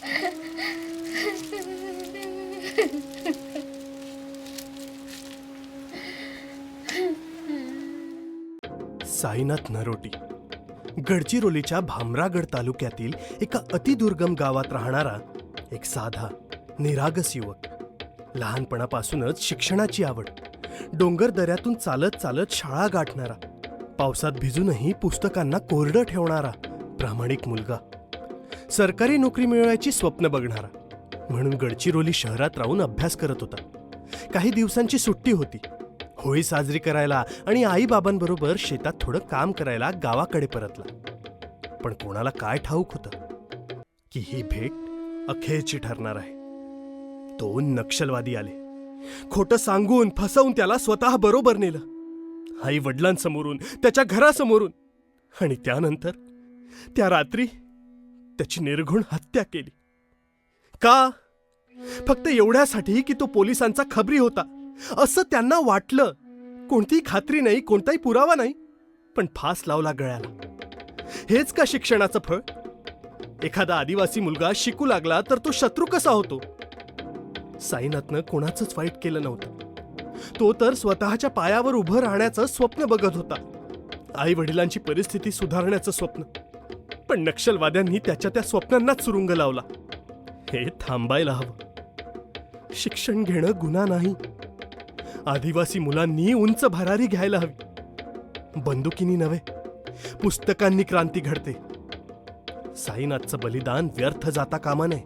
साईनाथ नरोटी. गडचिरोलीच्या भामरागड तालुक्यातील एका अतिदुर्गम गावात राहणारा एक साधा निरागस युवक. लहानपणापासूनच शिक्षणाची आवड. डोंगर दऱ्यातून चालत चालत शाळा गाठणारा. पावसात भिजूनही पुस्तकांना कोरडं ठेवणारा प्रामाणिक मुलगा. सरकारी नोकरी मिळवायची स्वप्न बघणारा. म्हणून गडचिरोली शहरात राहून अभ्यास करत होता. काही दिवसांची सुट्टी होती. होळी साजरी करायला आणि आईबाबांबरोबर शेतात थोडं काम करायला गावाकडे परतला. पण कोणाला काय ठाऊक होतं? की ही भेट अखेरची ठरणार आहे. दोन नक्षलवादी आले. खोटं सांगून फसवून त्याला स्वतः बरोबर नेलं. आई वडिलांसमोरून त्याच्या घरासमोरून. आणि त्यानंतर त्या रात्री त्याची निर्घुण हत्या केली. का? फक्त एवढ्यासाठी की तो पोलिसांचा खबरी होता. असं त्यांना वाटलं. कोणतीही खात्री नाही कोणताही पुरावा नाही. पण फास लावला गळ्याला. हेच का शिक्षणाचं फळ? एखादा आदिवासी मुलगा शिकू लागला तर तो शत्रू कसा होतो? साईनाथनं कोणाचंच वाईट केलं नव्हतं. तो तर स्वतःच्या पायावर उभं राहण्याचं स्वप्न बघत होता. आई वडिलांची परिस्थिती सुधारण्याचं स्वप्न. पण नक्षलवाद्यांनी त्याच्या त्या स्वप्नांनाच सुरुंग लावला. हे थांबायला हवं. शिक्षण घेणं गुन्हा नाही. आदिवासी मुलांनी उंच भरारी घ्यायला हवी. बंदुकीनी नव्हे पुस्तकांनी क्रांती घडते. साईनाथचं बलिदान व्यर्थ जाता कामा नये.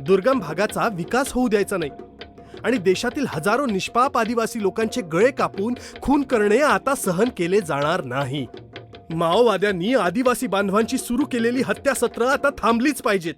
दुर्गम भागाचा विकास होऊ द्यायचा नाही. आणि देशातील हजारो निष्पाप आदिवासी लोकांचे गळे कापून खून करणे आता सहन केले जाणार नाही. माओवाद्यांनी आदिवासी बांधवांची सुरू केलेली हत्यासत्र आता थांबलीच पाहिजेत.